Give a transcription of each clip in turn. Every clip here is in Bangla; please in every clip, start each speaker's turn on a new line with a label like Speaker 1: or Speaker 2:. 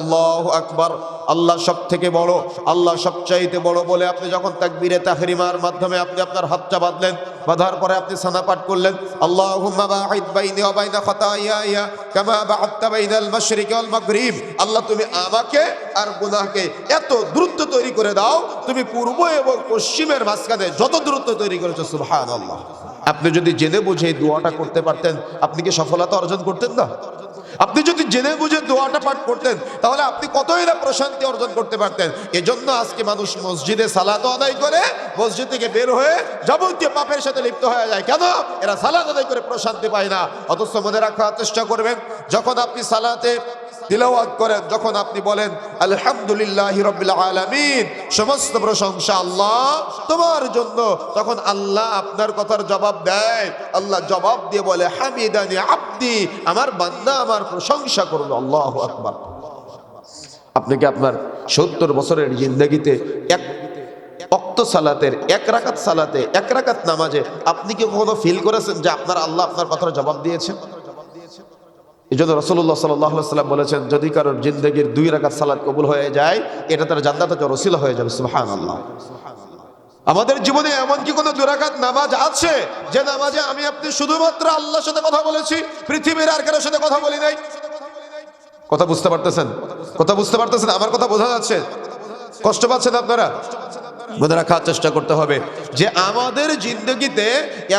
Speaker 1: আল্লাহ আকবর, আল্লাহ সব থেকে বড়, আল্লাহ সবচাইতে বড় বলে আপনি যখন তাকবীরে তাহরিমার মাধ্যমে আপনি আপনার হাতটা বাঁধলেন, বাঁধার পরে আপনি সানা পাঠ করলেন আল্লাহ তুমি আমাকে আর গুনাহকে এত দ্রুত তৈরি করে দাও, তুমি পূর্ব এবং পশ্চিমের মাঝখানে যত দ্রুত তৈরি করেছ, সুবহানাল্লাহ। আপনি যদি জেনে বুঝে দোয়াটা করতে পারতেন, আপনি কি সফলতা অর্জন করতেন না? আপনি যদি জেনে বুঝে দোয়াটা পাঠ করতেন, তাহলে আপনি কতই না প্রশান্তি অর্জন করতে পারতেন। এজন্য আজকে মানুষ মসজিদে সালাদ আদায় করে, মসজিদ থেকে বের হয়ে যাবতীয় পাপের সাথে লিপ্ত হয়ে যায়। কেন? এরা সালাদ আদায় করে প্রশান্তি পায় না। অথচ মনে রাখার চেষ্টা করবেন, যখন আপনি সালাতে তিলাওয়াত করেন, যখন আপনি বলেন, আলহামদুলিল্লাহ রবিল আলামিন সমস্ত প্রশংসা আল্লাহ তোমার জন্য। তখন আল্লাহ আপনার কথার জবাব দেয়। আল্লাহ জবাব দিয়ে বলে, হামিদানি আব্দি আমার বান্দা আমার প্রশংসা করল। আল্লাহ আকবার। আপনি কি আপনার সত্তর বছরের জিন্দগিতে এক অক্ত সালাতের, এক রাকাত সালাতে, এক রাকাত নামাজে আপনি কি কখনো ফিল করেছেন যে আপনার আল্লাহ আপনার কথার জবাব দিয়েছেন? এই জন্য রসুল্লাহ সাল্লাম বলেছেন, যদি কারোর জিন্দগির দুই রাকাত সালাত কবুল হয়ে যায়, এটা তার জান্নাতে রসিলা হয়ে যাবে সুহান আল্লাহ আমাদের জীবনে এমন কি কোনো দুরাকাত নামাজ আছে, যে নামাজে আমি আপনি শুধুমাত্র আল্লাহর সাথে কথা বলেছি, পৃথিবীর আর কারোর সাথে কথা বলি নাই? কথা বুঝতে পারতেছেন? কথা বুঝতে পারতেছেন? আমার কথা বোঝা যাচ্ছে? কষ্ট পাচ্ছেন আপনারা? মনে রাখার চেষ্টা করতে হবে যে আমাদের জিন্দগিতে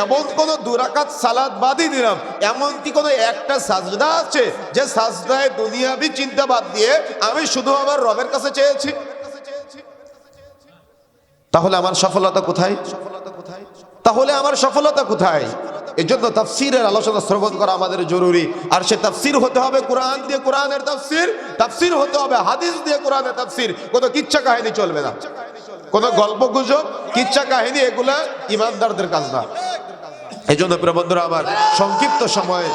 Speaker 1: এমন কোন দুরাকাত সালাদ বাদই দিলাম। এমন কি কোনো একটা সাজদা আছে যে সাজদায় দুনিয়াবি চিন্তা বাদ দিয়ে আমি শুধু আমার রবের কাছে চেয়েছি? তাহলে আমার সফলতা কোথায়? কোথায় তাহলে আমার সফলতা কোথায়? এই জন্য তাফসিরের আলোচনা শ্রবণ করা আমাদের জরুরি। আর সে তাফসির হতে হবে কোরআন দিয়ে কোরআনের তাফসির তাফসির হতে হবে হাদিস দিয়ে কোরআনের তাফসির। কোনো কিচ্ছা কাহিনী চলবে না। কোনো গল্প গুজব, কিচ্ছা কাহিনী এগুলা ইমানদারদের কাজ না। এই জন্য বন্ধুরা, আমার সংক্ষিপ্ত সময়ে